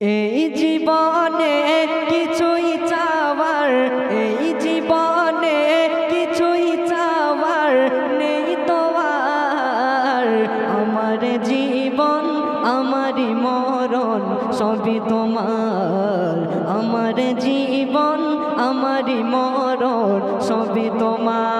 এই জীবনে কিছুই চাওয়ার, এই জীবনে কিছুই চাওয়ার নেই তো আর। আমার জীবন, আমারই মরণ, সবই তোমার। আমার জীবন, আমারই মরণ, সবই তোমার।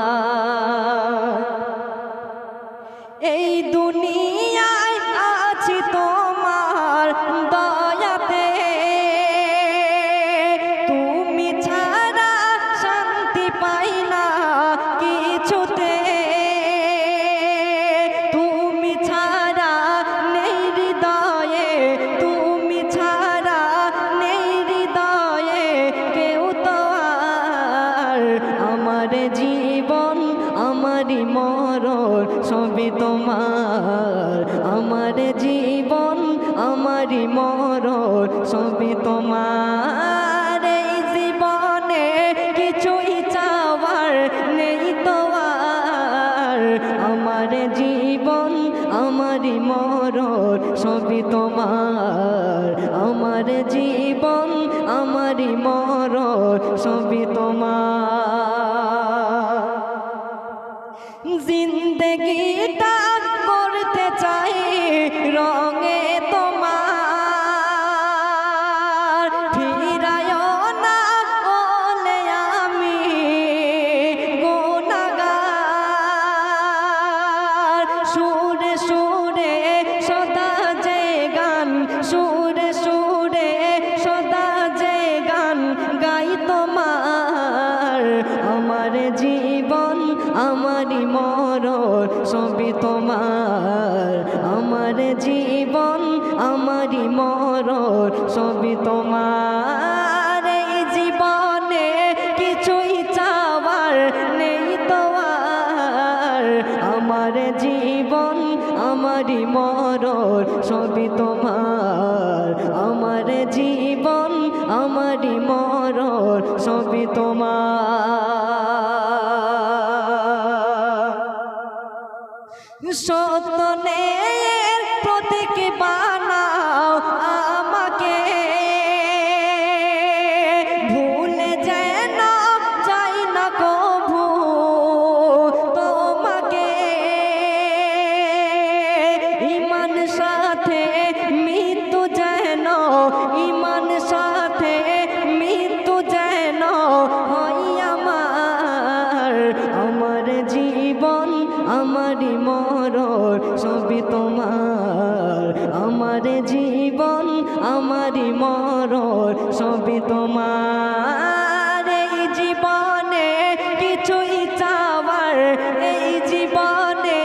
মরণ সবই তোমার। আমার জীবন, আমারই মরণ সবই তোমার। এই জীবনে কিছুই চাওয়ার নেই তো আর। আমার জীবন, আমারই মরণ সবই তোমার। আমার জীবন, আমারই মরণ সবই তোমার। जिंदगी সবই তোমার, আমার জীবন, আমারই মরণ। সবই তোমার, এই জীবনে কিছুই চাওয়ার নেই তোমার আমার জীবন, আমারই মরণ। সবই তোমার, আমার জীবন, আমারই মরণ। সবই তোমার। সতনের প্রতীক বানাও। সবই তোমার। আমার জীবন, আমারই মরণ, সবই তোমার। এই জীবনে কিছুই চাওয়ার, এই জীবনে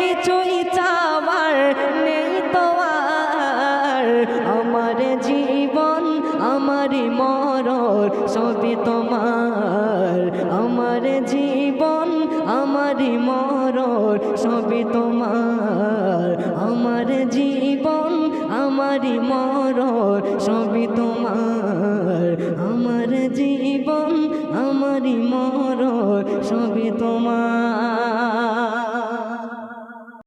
কিছুই চাওয়ার নেই তো আর। আমার জীবন, আমারই মরণ, সবই তোমার। আমার জীবন, আমারই মরণ, সবই তোমার। তোমার আমার জীবন আমারই মর সবই তোমার।